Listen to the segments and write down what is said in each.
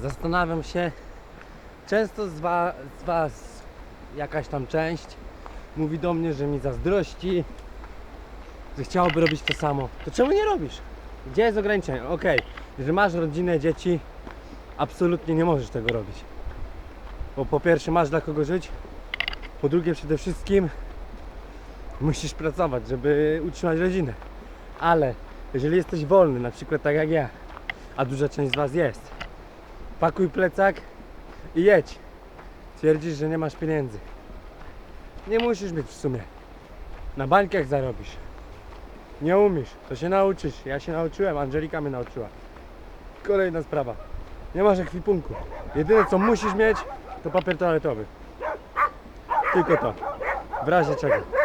Zastanawiam się, często z, z Was jakaś tam część mówi do mnie, że mi zazdrości, że chciałoby robić to samo. To czemu nie robisz? Gdzie jest ograniczenie? Okej, jeżeli masz rodzinę, dzieci, absolutnie nie możesz tego robić. Bo po pierwsze masz dla kogo żyć, po drugie przede wszystkim musisz pracować, żeby utrzymać rodzinę. Ale jeżeli jesteś wolny, na przykład tak jak ja, a duża część z Was jest, pakuj plecak i jedź. Twierdzisz, że nie masz pieniędzy. Nie musisz mieć w sumie. Na bańkach zarobisz. Nie umiesz, to się nauczysz. Ja się nauczyłem, Angelika mnie nauczyła. Kolejna sprawa. Nie masz ekwipunku. Jedyne co musisz mieć, to papier toaletowy. Tylko to. W razie czego.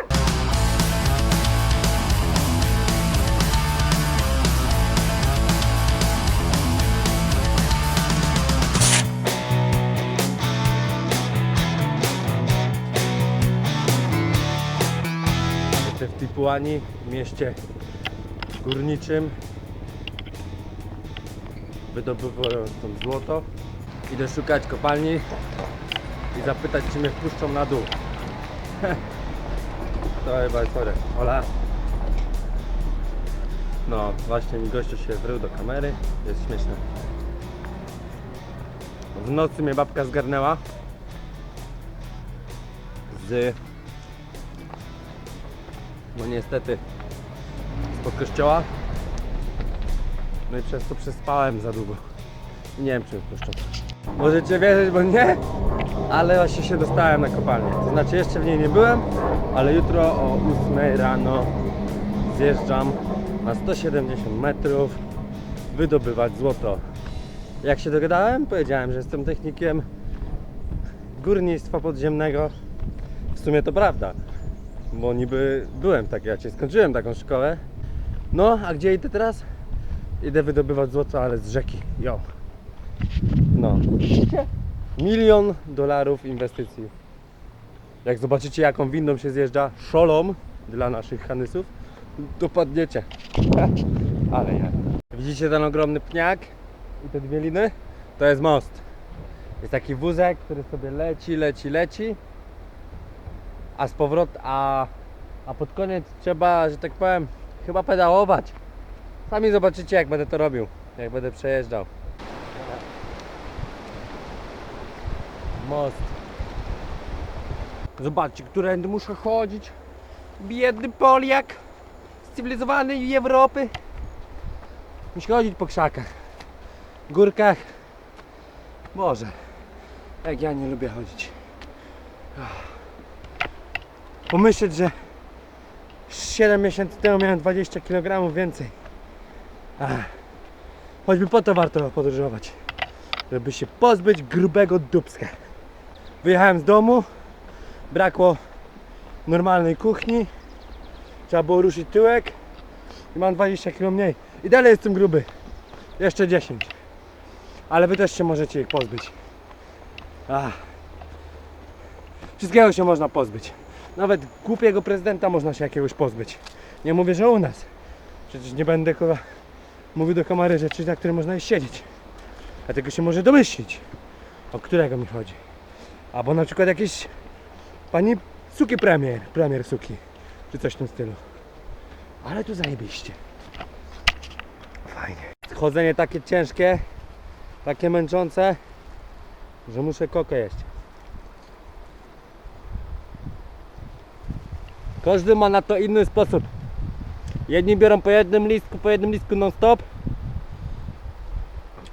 Tipuani, mieście górniczym. Wydobywając tam złoto. Idę szukać kopalni i zapytać, czy mnie wpuszczą na dół. to chyba jest chore. Ola. No, właśnie mi gościu się wrył do kamery. Jest śmieszne. W nocy mnie babka zgarnęła z no niestety spod kościoła. No i przez to przespałem za długo. Nie wiem czy mnie puszczą. Możecie wierzyć, bo nie ale właśnie się dostałem na kopalnię. To znaczy jeszcze w niej nie byłem ale jutro o 8 rano zjeżdżam na 170 metrów wydobywać złoto. Jak się dogadałem? powiedziałem, że jestem technikiem górnictwa podziemnego. W sumie to prawda bo niby byłem taki, ja cię skończyłem taką szkołę. No, a gdzie idę teraz? Idę wydobywać złoto, ale z rzeki. Jo. No. Milion dolarów inwestycji. Jak zobaczycie jaką windą się zjeżdża, szolą dla naszych hanysów, to padniecie. ale ja. Widzicie ten ogromny pniak i te dwie liny? To jest most. Jest taki wózek, który sobie leci, leci, leci a z powrot, a, a pod koniec trzeba, że tak powiem, chyba pedałować. Sami zobaczycie jak będę to robił, jak będę przejeżdżał. Most. Zobaczcie, którędy muszę chodzić. Biedny Poliak z cywilizowanej Europy. Musi chodzić po krzakach, górkach. Boże, jak ja nie lubię chodzić. Pomyśleć, że 7 miesięcy temu miałem 20 kg więcej. Ach, choćby po to warto podróżować, żeby się pozbyć grubego dubska. Wyjechałem z domu, brakło normalnej kuchni, trzeba było ruszyć tyłek i mam 20 kg mniej. I dalej jestem gruby, jeszcze 10. Ale wy też się możecie ich pozbyć. Ach. Wszystkiego się można pozbyć. Nawet głupiego prezydenta można się jakiegoś pozbyć. Nie mówię, że u nas. Przecież nie będę kogo mówił do kamery rzeczy, na które można siedzieć. Dlatego się może domyślić, o którego mi chodzi. Albo na przykład jakieś pani suki premier, premier suki, czy coś w tym stylu. Ale tu zajebiście. Fajnie. Chodzenie takie ciężkie, takie męczące, że muszę kokę jeść. Każdy ma na to inny sposób. Jedni biorą po jednym listku, po jednym listku non stop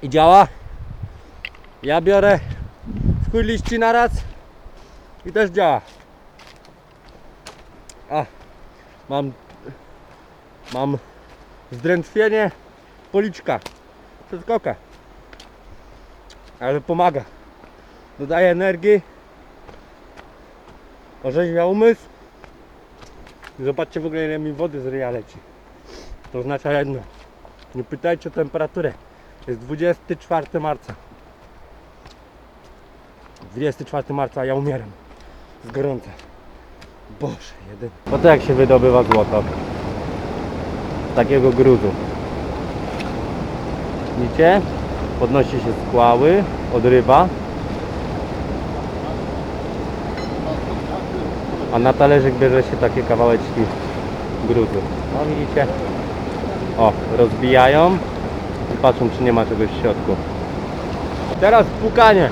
i działa. Ja biorę w chuj liści naraz i też działa. A, mam mam zdrętwienie policzka przez kokę. Ale pomaga. Dodaje energii. Orzeźwia umysł. Zobaczcie w ogóle ile mi wody z ryja leci. To oznacza jedno. Nie pytajcie o temperaturę. Jest 24 marca. 24 marca, ja umieram. Z gorąca. Boże, jeden. Oto jak się wydobywa złoto. Z takiego gruzu. Widzicie? Podnosi się skłały, odrywa. Na talerzyk bierze się takie kawałeczki gruzu. No widzicie? O, rozbijają i patrzą czy nie ma czegoś w środku. Teraz pukanie.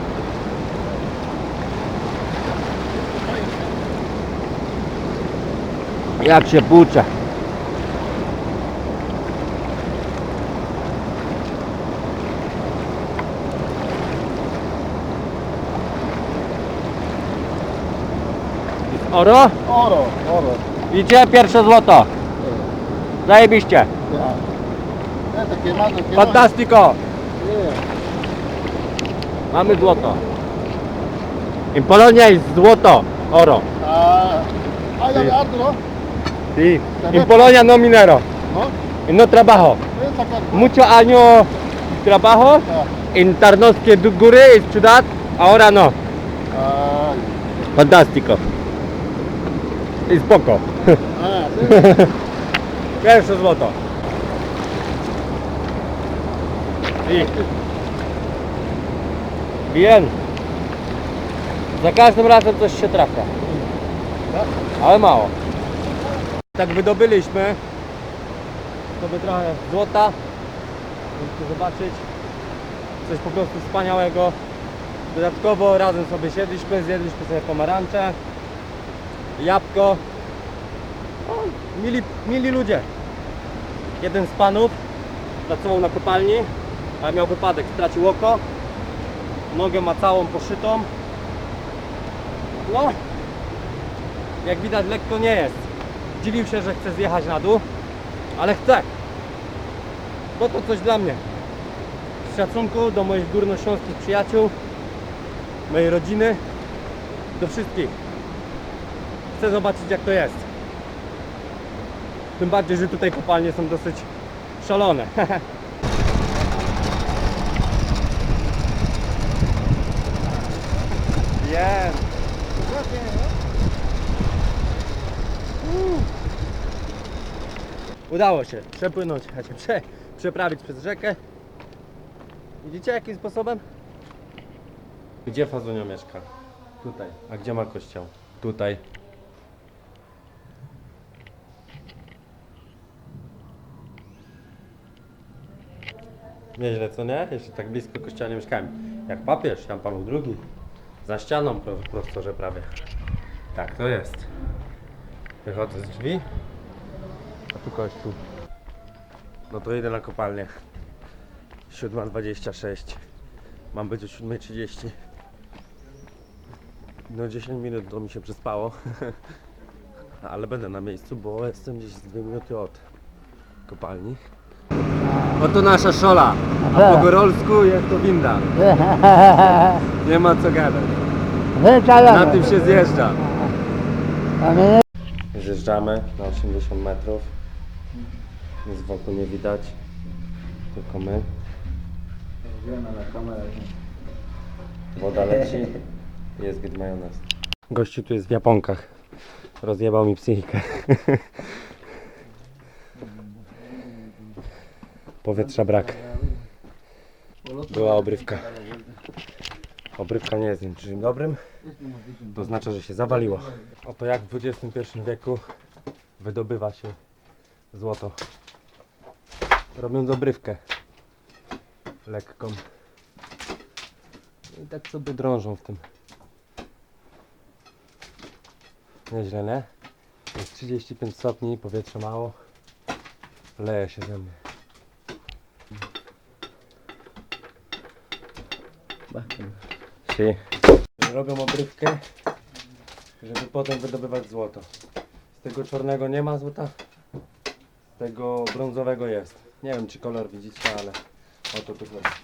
Jak się płucze. Oro? Oro, oro. Widzicie? Pierwsze złoto. Zajebiście. Ja. Ja quemado, quemado. Fantastico. Mamy złoto. In Polonia jest złoto. Oro. Hay Sí. otro, Sí. In Polonia no minero. ¿no? No trabajo. Mucho años trabajo. En Tarnowskie du- Góry y ciudad. Ahora no. Fantastico. I spoko. Pierwsze złoto. I... Bien. Za każdym razem coś się trafia. Ale mało. Tak wydobyliśmy sobie trochę złota. Możecie zobaczyć. Coś po prostu wspaniałego. Dodatkowo razem sobie siedliśmy, zjedliśmy sobie pomarańcze, jabłko. O, mili, mili ludzie. Jeden z panów pracował na kopalni, ale miał wypadek, stracił oko. Nogę ma całą poszytą. No, jak widać lekko nie jest. Dziwił się, że chce zjechać na dół, ale chce. Bo to coś dla mnie. Z szacunku do moich górnośląskich przyjaciół, mojej rodziny, do wszystkich. Chcę zobaczyć jak to jest. Tym bardziej, że tutaj kopalnie są dosyć szalone. Jest. Udało się przepłynąć, znaczy prze, przeprawić przez rzekę. Widzicie jakim sposobem? Gdzie Fazunio mieszka? Tutaj. A gdzie ma kościoł? Tutaj. Nieźle, co nie? Jeszcze tak blisko kościoła nie mieszkałem. Jak papież, Jan Paweł II. Za ścianą pro, w prostorze prawie. Tak, to jest. Wychodzę z drzwi. A tu kościół. No to idę na kopalnię. 7.26. Mam być o 7.30. No 10 minut to mi się przyspało. Ale będę na miejscu, bo jestem gdzieś z 2 minuty od kopalni. Oto nasza szola. A po górolsku jest to winda. Nie ma co gadać. Na tym się zjeżdża. Zjeżdżamy na 80 metrów. Nic wokół nie widać. Tylko my. Woda leci. Jest git majonez. Gościu tu jest w japonkach. Rozjebał mi psychikę. Powietrza brak. Była obrywka. Obrywka nie jest niczym dobrym. To znaczy, że się zawaliło. Oto jak w XXI wieku wydobywa się złoto. Robiąc obrywkę lekką. I tak sobie drążą w tym. Nieźle, nie? Jest 35 stopni, powietrze mało. Leje się ze mnie. Si. Robią obrywkę, żeby potem wydobywać złoto. Z tego czarnego nie ma złota, z tego brązowego jest. Nie wiem czy kolor widzicie, ale oto tu chodzi.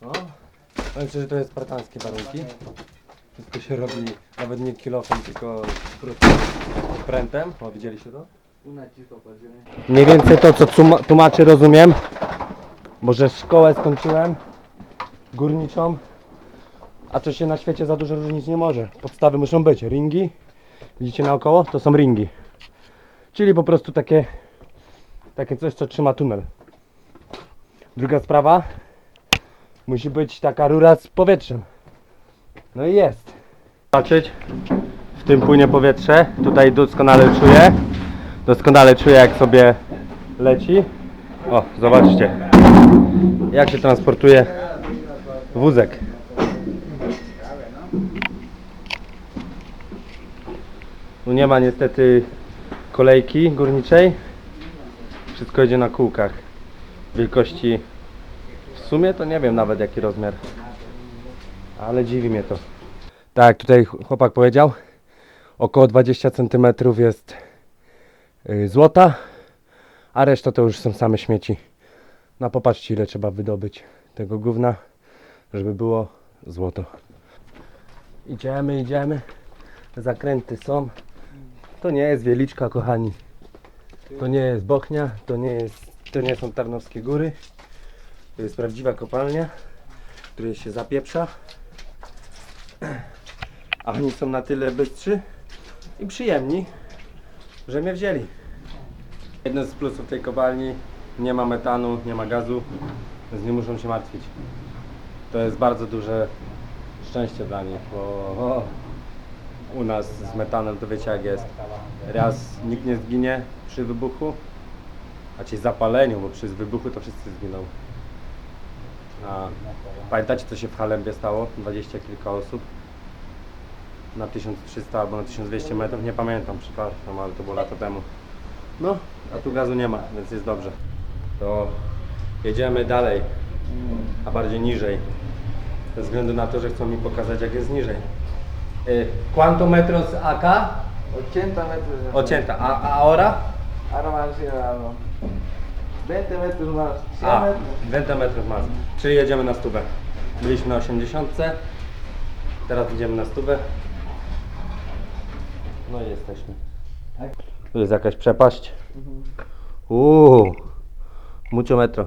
No, że to jest spartańskie warunki. Wszystko się robi nawet nie kilofem, tylko prętem. O, widzieliście to? Mniej więcej to, co tłuma- tłumaczy, rozumiem. Może szkołę skończyłem górniczą, a to się na świecie za dużo różnić nie może. Podstawy muszą być. Ringi, widzicie naokoło? To są ringi. Czyli po prostu takie, takie coś, co trzyma tunel. Druga sprawa, musi być taka rura z powietrzem. No i jest. Zobaczyć, w tym płynie powietrze. Tutaj doskonale czuję. Doskonale czuję jak sobie leci. O, zobaczcie. Jak się transportuje wózek. Tu nie ma niestety kolejki górniczej. Wszystko idzie na kółkach. Wielkości w sumie to nie wiem nawet jaki rozmiar. Ale dziwi mnie to. Tak, tutaj chłopak powiedział, około 20 cm jest y, złota, a reszta to już są same śmieci. No popatrzcie ile trzeba wydobyć tego gówna, żeby było złoto. Idziemy, idziemy. Zakręty są. To nie jest Wieliczka, kochani. To nie jest Bochnia, to nie, jest, to nie są Tarnowskie Góry. To jest prawdziwa kopalnia, której się zapieprza. A oni są na tyle bystrzy i przyjemni, że mnie wzięli. Jeden z plusów tej kopalni, nie ma metanu, nie ma gazu, więc nie muszą się martwić. To jest bardzo duże szczęście dla nich, bo o, u nas z metanem to wiecie jak jest. Raz nikt nie zginie przy wybuchu, a ci zapaleniu, bo przy wybuchu to wszyscy zginą. A pamiętacie co się w Halembie stało? 20 kilka osób na 1300 albo na 1200 metrów, nie pamiętam, przepraszam, ale to było lata temu. No, a tu gazu nie ma, więc jest dobrze. To jedziemy dalej, a bardziej niżej. Ze względu na to, że chcą mi pokazać jak jest niżej. Y, Quanto metros acá? 80 metros. de 80. A, a ahora? Ahora van a ser a los 20 metros más. 100 A, metros. 20 metrów mas. Czyli jedziemy na stówę. Byliśmy na 80. Teraz idziemy na stówę. No i jesteśmy. Tu jest jakaś przepaść. Uuu, mucho metro.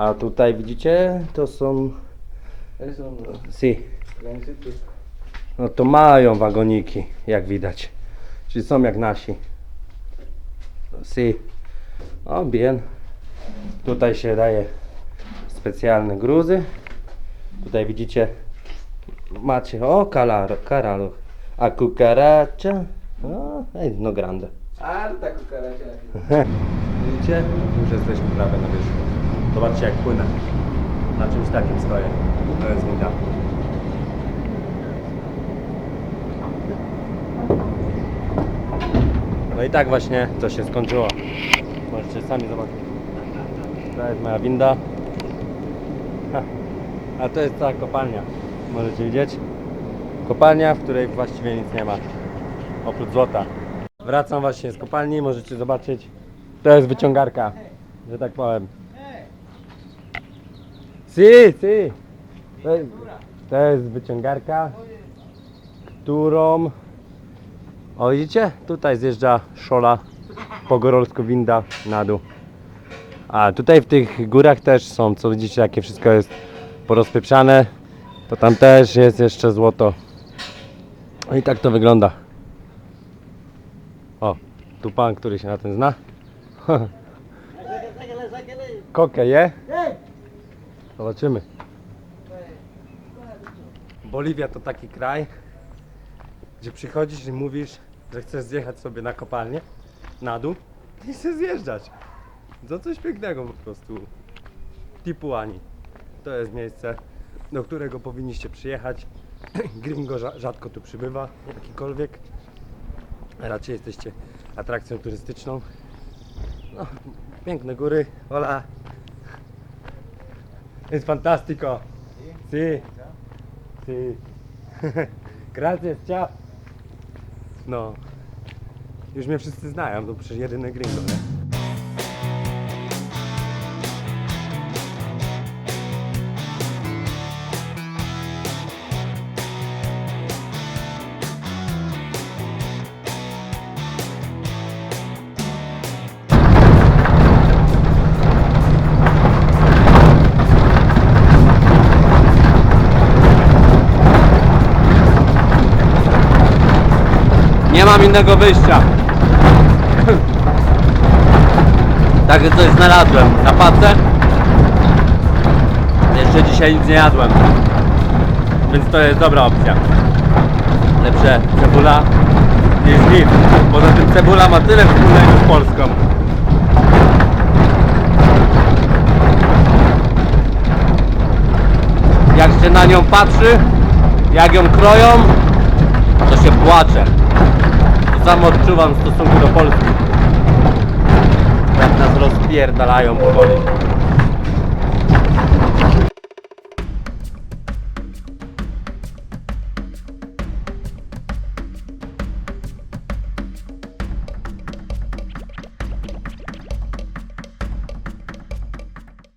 A tutaj widzicie, to są... Si. No to mają wagoniki, jak widać. Czyli są jak nasi. Si. O, bien. Tutaj się daje specjalne gruzy. Tutaj widzicie, macie, o, kalaro, karalo. A cucaracha. O, no grande. Harta cucaracha. aquí. Widzicie? Już jesteśmy prawie na wierzchu. Zobaczcie jak płynę. Na czymś takim stoję. To jest winda. No i tak właśnie to się skończyło. Możecie sami zobaczyć. To jest moja winda. A to jest cała kopalnia. Możecie widzieć? Kopalnia, w której właściwie nic nie ma. Oprócz złota. Wracam właśnie z kopalni, możecie zobaczyć. To jest wyciągarka, że tak powiem. Si, si. To jest, to jest wyciągarka, którą... O widzicie? Tutaj zjeżdża szola pogorolsko winda na dół. A tutaj w tych górach też są, co widzicie, jakie wszystko jest porozpieprzane. To tam też jest jeszcze złoto. No i tak to wygląda. O, tu pan, który się na tym zna. Kokę je? Zobaczymy. Boliwia to taki kraj, gdzie przychodzisz i mówisz, że chcesz zjechać sobie na kopalnię, na dół i chcesz zjeżdżać. To coś pięknego po prostu. Tipuani. To jest miejsce, do którego powinniście przyjechać. Gringo rza- rzadko tu przybywa, jakikolwiek. Raczej jesteście atrakcją turystyczną. No, piękne góry. Hola. Es fantastico. Sí. Sí. Gracias, ciao. No. Już mnie wszyscy znają, to przecież jedyny gringo, nie? Mam innego wyjścia. Także coś znalazłem na pace. Jeszcze dzisiaj nic nie jadłem. Więc to jest dobra opcja. Lepsze cebula niż nic. Poza tym cebula ma tyle wspólnego z Polską. Jak się na nią patrzy, jak ją kroją, to się płacze. To samo odczuwam w stosunku do Polski. Jak nas rozpierdalają powoli.